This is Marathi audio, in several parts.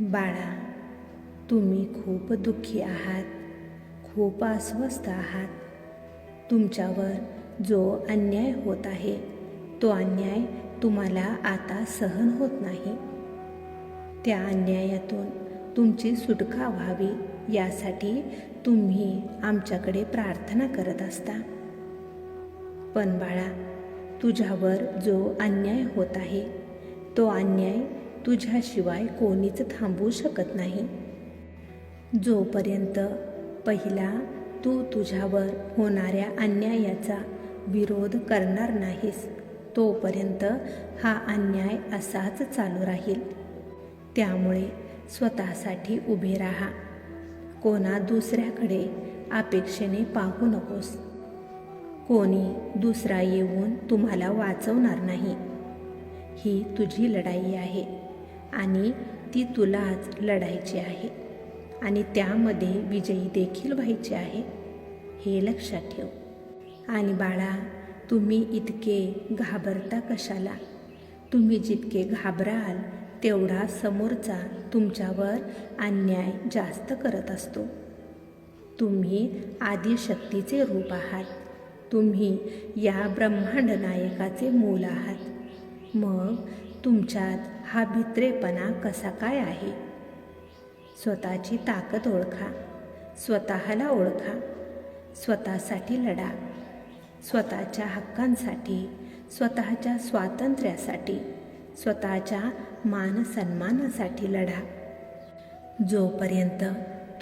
बाळा तुम्ही खूप दुःखी आहात खूप अस्वस्थ आहात. तुमच्यावर जो अन्याय होत आहे तो अन्याय तुम्हाला आता सहन होत नाही. त्या अन्यायातून तुमची सुटका व्हावी यासाठी तुम्ही आमच्याकडे प्रार्थना करत असता. पण बाळा तुझ्यावर जो अन्याय होत आहे तो अन्याय तुझ्याशिवाय कोणीच थांबू शकत नाही. जोपर्यंत पहिला तू तुझ्यावर होणाऱ्या अन्यायाचा विरोध करणार नाहीस तोपर्यंत हा अन्याय असाच चालू राहील. त्यामुळे स्वतःसाठी उभे राहा. कोणा दुसऱ्याकडे अपेक्षेने पाहू नकोस. कोणी दुसरा येऊन तुम्हाला वाचवणार नाही. ही तुझी लढाई आहे. आणि ती तुलाच लढायची आहे. आणि त्यामध्ये विजयी देखील व्हायचे आहे. हे लक्षात ठेव. आणि बाळा तुम्ही इतके घाबरता कशाला? तुम्ही जितके घाबराल तेवढा समोरचा तुमच्यावर अन्याय जास्त करत असतो. तुम्ही आदिशक्तीचे रूप आहात. तुम्ही या ब्रह्मांड नायकाचे मूल आहात. मग तुमच्यात हा भित्रेपणा कसा काय आहे? स्वतःची ताकद ओळखा. स्वतःला ओळखा. स्वतःसाठी लढा. स्वतःच्या हक्कांसाठी स्वतःच्या स्वातंत्र्यासाठी स्वतःच्या मानसन्मानासाठी लढा. जोपर्यंत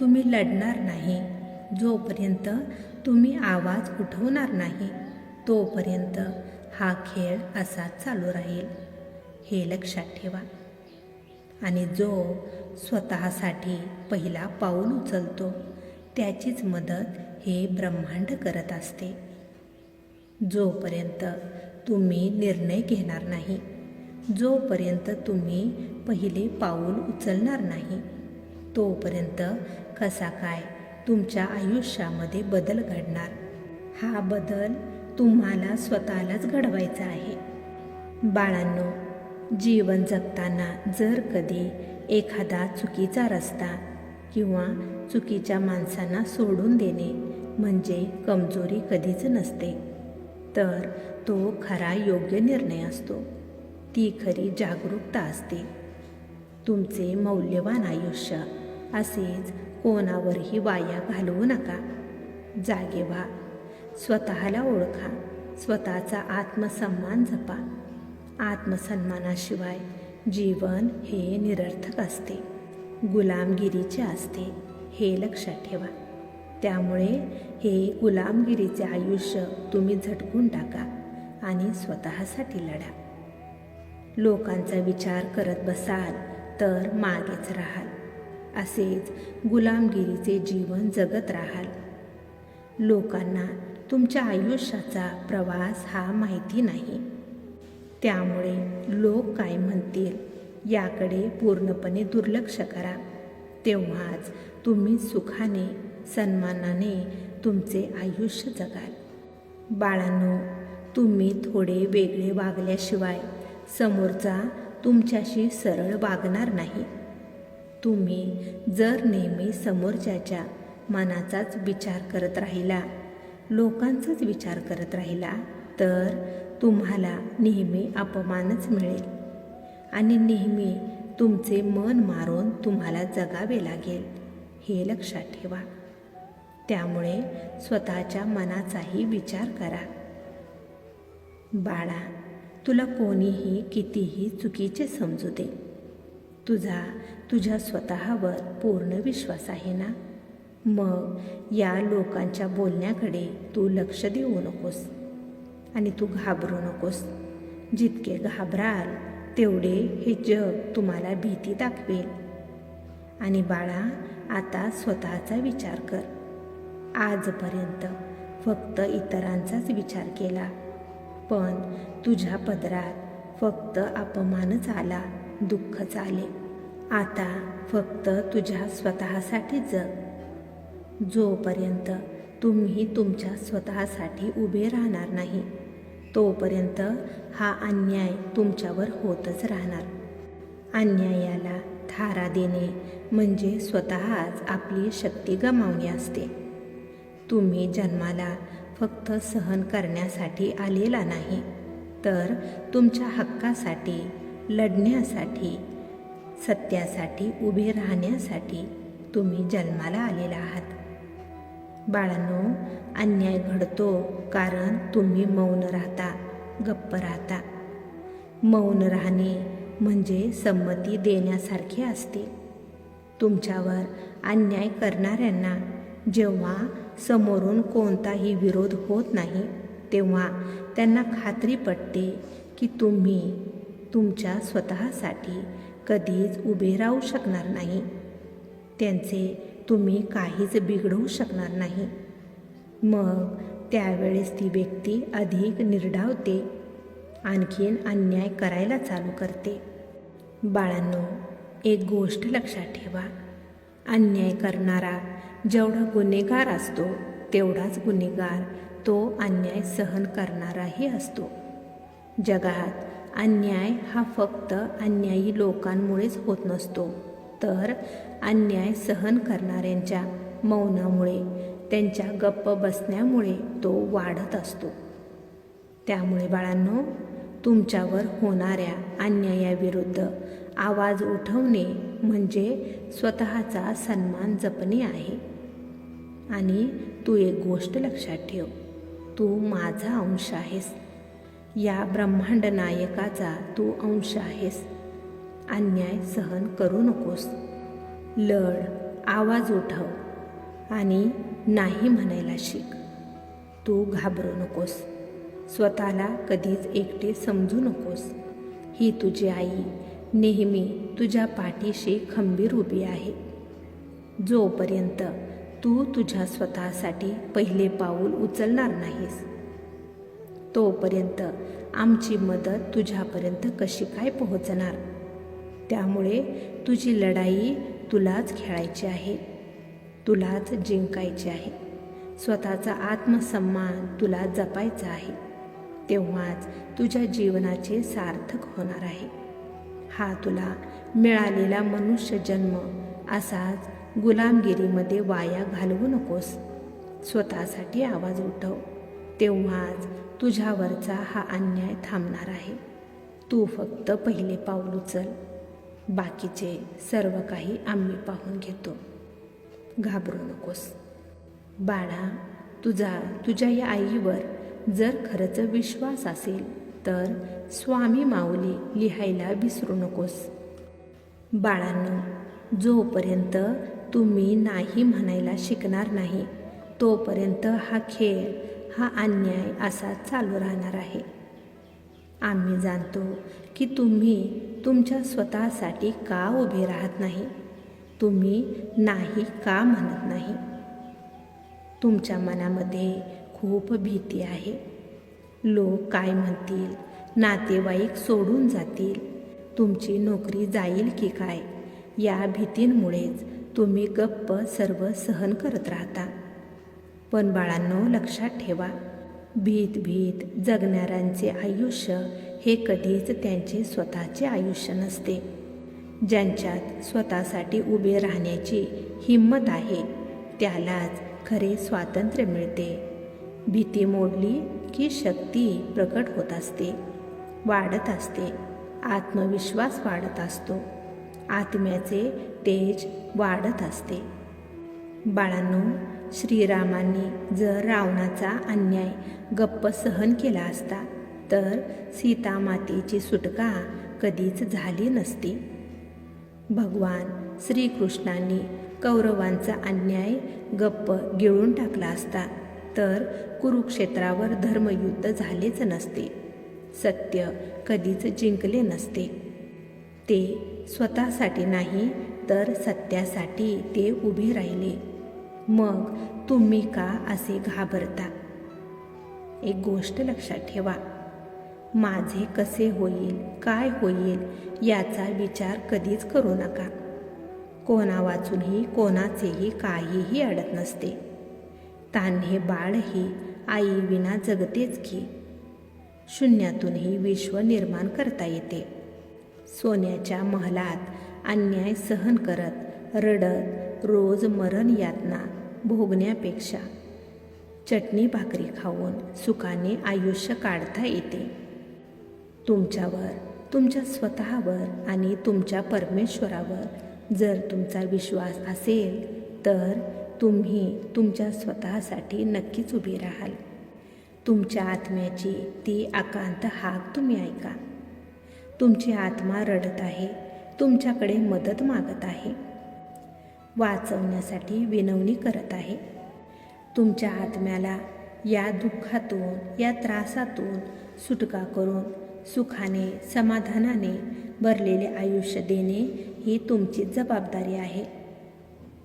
तुम्ही लढणार नाही जोपर्यंत तुम्ही आवाज उठवणार नाही तोपर्यंत हा खेळ असाच चालू राहील. हे लक्षात ठेवा. आणि जो स्वतःसाठी पहिला पाऊल उचलतो त्याचीच मदत हे ब्रह्मांड करत असते. जोपर्यंत तुम्ही निर्णय घेणार नाही जोपर्यंत तुम्ही पहिले पाऊल उचलणार नाही तोपर्यंत कसा काय तुमच्या आयुष्यामध्ये बदल घडणार? हा बदल तुम्हाला स्वतःलाच घडवायचा आहे. बाळांनो जीवन जगताना जर कधी एखादा चुकीचा रस्ता किंवा चुकीच्या माणसांना सोडून देणे म्हणजे कमजोरी कधीच नसते तर तो खरा योग्य निर्णय असतो. ती खरी जागरूकता असते. तुमचे मौल्यवान आयुष्य असेच कोणावरही वाया घालवू नका. जागे व्हा. स्वतःला ओळखा. स्वतःचा आत्मसन्मान जपा. आत्मसन्मानाशिवाय जीवन हे निरर्थक असते. गुलामगिरीचे असते हे लक्षात ठेवा. त्यामुळे हे गुलामगिरीचे आयुष्य तुम्ही झटकून टाका आणि स्वतःसाठी लढा. लोकांचा विचार करत बसाल तर मागेच राहाल. असेच गुलामगिरीचे जीवन जगत राहाल. लोकांना तुमच्या आयुष्याचा प्रवास हा माहिती नाही. त्यामुळे लोक काय म्हणतील याकडे पूर्णपणे दुर्लक्ष करा. तेव्हाच तुम्ही सुखाने सन्मानाने तुमचे आयुष्य जगाल. बाळांनो तुम्ही थोडे वेगळे वागल्याशिवाय समोरचा तुमच्याशी सरळ वागणार नाही. तुम्ही जर नेहमी समोरच्याच्या मनाचाच विचार करत राहिला लोकांचाच विचार करत राहिला तर तुम्हाला नेहमी अपमानच मिळेल. आणि नेहमी तुमचे मन मारून तुम्हाला जगावे लागेल हे लक्षात ठेवा. त्यामुळे स्वतःच्या मनाचाही विचार करा. बाळा तुला कोणीही कितीही चुकीचे समजू दे. तुझा तुझ्या स्वतःवर पूर्ण विश्वास आहे ना? मग या लोकांच्या बोलण्याकडे तू लक्ष देऊ नकोस. आणि तू घाबरू नकोस. जितके घाबराल तेवढे हे जग तुम्हाला भीती दाखवेल. आणि बाळा आता स्वतःचा विचार कर. आजपर्यंत फक्त इतरांचाच विचार केला. पण तुझ्या पदरात फक्त अपमानच आला दुःखच आले. आता फक्त तुझ्या स्वतःसाठी जग. जोपर्यंत तुम्ही तुमच्या स्वतःसाठी उभे राहणार नाही तोपर्यंत हा अन्याय तुमच्यावर होतच राहणार. अन्यायाला थारा देणे म्हणजे स्वतःच आपली शक्ती गमावणे असते. तुम्ही जन्माला फक्त सहन करण्यासाठी आलेला नाही तर तुमच्या हक्कासाठी लढण्यासाठी सत्यासाठी उभे राहण्यासाठी तुम्ही जन्माला आलेला आहात. बाळांनो अन्याय घडतो कारण तुम्ही मौन राहता गप्प राहता. मौन राहणे म्हणजे संमती देण्यासारखे असते. तुमच्यावर अन्याय करणाऱ्यांना जेव्हा समोरून कोणताही विरोध होत नाही तेव्हा त्यांना खात्री पटते की तुम्ही तुमच्या स्वतःसाठी कधीच उभे राहू शकणार नाही. त्यांचे तुम्ही काहीच बिघडवू शकणार नाही. मग त्यावेळेस ती व्यक्ती अधिक निर्डावते आणखीन अन्याय करायला चालू करते. बाळांनो एक गोष्ट लक्षात ठेवा. अन्याय करणारा जेवढा गुन्हेगार असतो तेवढाच गुन्हेगार तो अन्याय सहन करणाराही असतो. जगात अन्याय हा फक्त अन्यायी लोकांमुळेच होत नसतो. तर अन्याय सहन करणाऱ्यांच्या मौनामुळे त्यांच्या गप्प बसण्यामुळे तो वाढत असतो. त्यामुळे बाळांनो तुमच्यावर होणाऱ्या अन्यायाविरुद्ध आवाज उठवणे म्हणजे स्वतःचा सन्मान जपणे आहे. आणि तू एक गोष्ट लक्षात ठेव तू माझा अंश आहेस. या ब्रह्मांड नायकाचा तू अंश आहेस. अन्याय सहन करू नकोस. लढ आवाज उठव आणि नाही म्हणायला शिक. तू घाबरू नकोस. स्वतःला कधीच एकटे समजू नकोस. ही तुझी आई नेहमी तुझ्या पाठीशी खंबीर उभी आहे. जोपर्यंत तू तुझ्या स्वतःसाठी पहिले पाऊल उचलणार नाहीस तोपर्यंत आमची मदत तुझ्यापर्यंत कशी काय पोहोचणार? त्यामुळे तुझी लढाई तुलाच खेळायची आहे. तुलाच जिंकायची आहे. स्वतःचा आत्मसन्मान तुला जपायचा आहे. तेव्हाच तुझ्या जीवनाचे सार्थक होणार आहे. हा तुला मिळालेला मनुष्य जन्म असाच गुलामगिरीमध्ये वाया घालवू नकोस. स्वतःसाठी आवाज उठव. तेव्हाच तुझ्यावरचा हा अन्याय थांबणार आहे. तू फक्त पहिले पाऊल उचल. बाकीचे सर्व काही आम्ही पाहून घेतो. घाबरू नकोस. बाळा तुझा तुझ्या या आईवर जर खरंच विश्वास असेल तर स्वामी माऊली लिहायला विसरू नकोस. बाळांनो जोपर्यंत तुम्ही नाही म्हणायला शिकणार नाही तोपर्यंत हा खेळ हा अन्याय असा चालू राहणार आहे. आम्ही जाणतो की तुम्ही तुमच्या स्वतःसाठी का उभे राहत नाही? तुम्ही नाही का म्हणत नाही? तुमच्या मनामध्ये खूप भीती आहे. लोक काय म्हणतील? नातेवाईक सोडून जातील. तुमची नोकरी जाईल की काय? या भीतींमुळेच तुम्ही गप्प सर्व सहन करत राहता. पण बाळांनो लक्षात ठेवा भीत भीत जगणाऱ्यांचे आयुष्य हे कधीच त्यांचे स्वतःचे आयुष्य नसते. ज्यांच्यात स्वतःसाठी उभे राहण्याची हिंमत आहे त्यालाच खरे स्वातंत्र्य मिळते. भीती मोडली की शक्ती प्रकट होत असते वाढत असते आत्मविश्वास वाढत असतो आत्म्याचे तेज वाढत असते. बाळांनो श्रीरामांनी जर रावणाचा अन्याय गप्प सहन केला असता तर सीता मातेची सुटका कधीच झाली नसती. भगवान श्रीकृष्णांनी कौरवांचा अन्याय गप्प गिळून टाकला असता तर कुरुक्षेत्रावर धर्मयुद्ध झालेच नसते. सत्य कधीच जिंकले नसते. ते स्वतःसाठी नाही तर सत्यासाठी ते उभे राहिले. मग तुम्ही का असे घाबरता? एक गोष्ट लक्षात ठेवा. माझे कसे होईल काय होईल याचा विचार कधीच करू नका. कोणा वाचूनही कोणाचेही काहीही अडत नसते. तान्हे बाळही आईविना जगतेच की. शून्यातूनही विश्व निर्माण करता येते. सोन्याच्या महलात अन्याय सहन करत रडत रोज मरण यातना भोगण्यापेक्षा. चटणी भाकरी खाऊन सुखाने आयुष्य काढता येते. तुमच्यावर तुमच्या स्वतःवर आणि तुमच्या परमेश्वरावर जर तुमचा विश्वास असेल तर तुम्ही तुमच्या स्वतःसाठी नक्कीच उभी राहाल. तुमच्या आत्म्याची ती आकांत हाक तुम्ही ऐका. तुमची आत्मा रडत आहे तुमच्याकडे मदत मागत आहे. वाचवण्यासाठी विनवणी करत आहे. तुमच्या आत्म्याला या दुःखातून या त्रासातून सुटका करून सुखाने समाधानाने भरलेले आयुष्य देणे ही तुमची जबाबदारी आहे.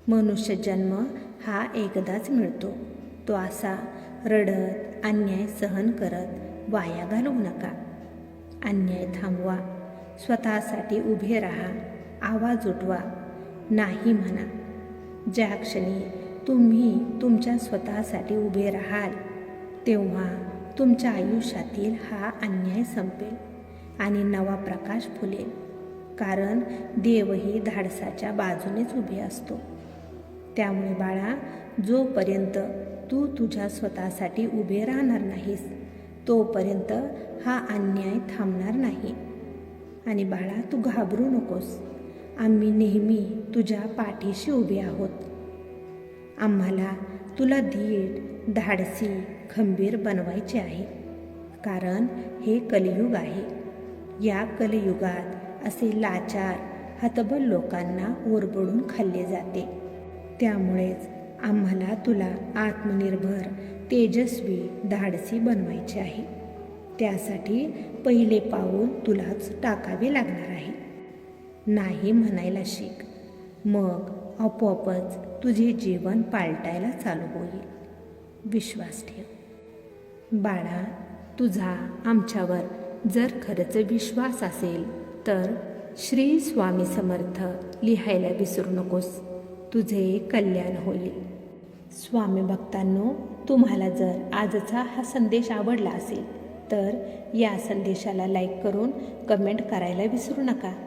मनुष्य जन्म हा एकदाच मिळतो. तो असा रडत अन्याय सहन करत वाया घालवू नका. अन्याय थांबवा. स्वतःसाठी उभे राहा. आवाज उठवा. नाही म्हणा. ज्या क्षणी तुम्ही तुमच्या स्वतःसाठी उभे राहाल तेव्हा तुमच्या आयुष्यातील हा अन्याय संपेल आणि नवा प्रकाश फुलेल. कारण देवही धाडसाच्या बाजूनेच उभे असतो. त्यामुळे बाळा जोपर्यंत तू तुझ्या स्वतःसाठी उभे राहणार नाहीस तोपर्यंत हा अन्याय थांबणार नाही. आणि बाळा तू घाबरू नकोस. आम्ही नेहमी तुझ्या पाठीशी उभे आहोत. आम्हाला तुला धीट धाडसी खंबीर बनवायचे आहे. कारण हे कलियुग आहे. या कलियुगात असे लाचार हतबल लोकांना ओरबडून खाल्ले जाते. त्यामुळेच आम्हाला तुला आत्मनिर्भर तेजस्वी धाडसी बनवायचे आहे. त्यासाठी पहिले पाऊल तुलाच टाकावे लागणार आहे. नाही म्हणायला शिक. मग आपोआपच तुझे जीवन पालटायला चालू होईल. विश्वास ठेव. बाळा तुझा आमच्यावर जर खरंच विश्वास असेल तर श्री स्वामी समर्थ लिहायला विसरू नकोस. तुझे कल्याण होईल. स्वामी भक्तांनो तुम्हाला जर आजचा हा संदेश आवडला असेल तर या संदेशाला लाईक करून कमेंट करायला विसरू नका.